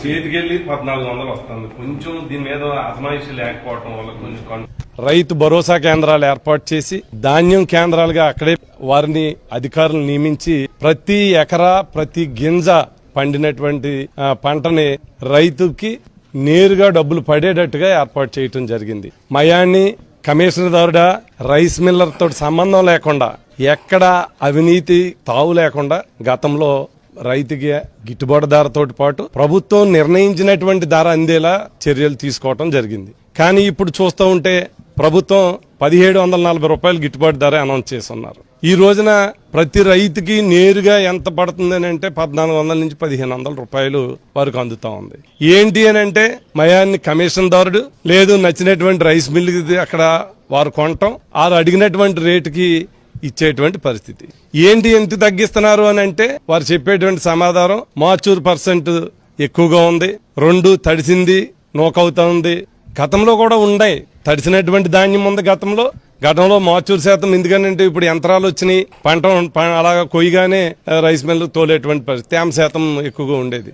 చేతికెళ్ళి పద్నాలుగు వందలు వస్తుంది. కొంచెం దీని మీద అజమాయిషి లేకపోవటం వల్ల కొంచెం రైతు భరోసా కేంద్రాలు ఏర్పాటు చేసి ధాన్యం కేంద్రాలుగా అక్కడే వారిని అధికారులు నియమించి ప్రతి ఎకరా ప్రతి గింజ పండినటువంటి ఆ, పంటని రైతుకి నేరుగా డబ్బులు పడేటట్టుగా ఏర్పాటు చేయటం జరిగింది. మయాన్ని కమిషనర్ దారుడా రైస్ మిల్లర్ తోటి సంబంధం లేకుండా ఎక్కడ అవినీతి తావు లేకుండా గతంలో రైతుకి గిట్టుబాటు ధరతో పాటు ప్రభుత్వం నిర్ణయించినటువంటి ధర అందేలా చర్యలు తీసుకోవటం జరిగింది. కానీ ఇప్పుడు చూస్తూ ఉంటే ప్రభుత్వం పదిహేడు వందల నలభై రూపాయలు గిట్టుబాటు ధర అనౌన్స్ చేస్తున్నారు. ఈ రోజున ప్రతి రైతుకి నేరుగా ఎంత పడుతుంది అని అంటే పద్నాలుగు వందల నుంచి పదిహేను వందల రూపాయలు వారికి అందుతా ఉంది. ఏంటి అని అంటే మయాన్ని కమిషన్ దారుడు లేదు నచ్చినటువంటి రైస్ మిల్లుకి అక్కడ వారు కొనటం వారు అడిగినటువంటి రేటుకి ఇచ్చేటువంటి పరిస్థితి. ఏంటి ఎంత తగ్గిస్తున్నారు అని అంటే వారు చెప్పేటువంటి సమాధానం మాచూర్ పర్సెంట్ ఎక్కువగా ఉంది రెండు తడిసింది నోకవుతా ఉంది. గతంలో కూడా ఉన్నాయి తడిసినటువంటి ధాన్యం ఉంది గతంలో. గతంలో మాచూర్ శాతం ఎందుకంటే ఇప్పుడు యంత్రాలు వచ్చినాయి పంట అలాగా కొయ్యగానే రైస్ మిల్లు తోలేటువంటి పరిస్థితి తేమ శాతం ఎక్కువగా ఉండేది.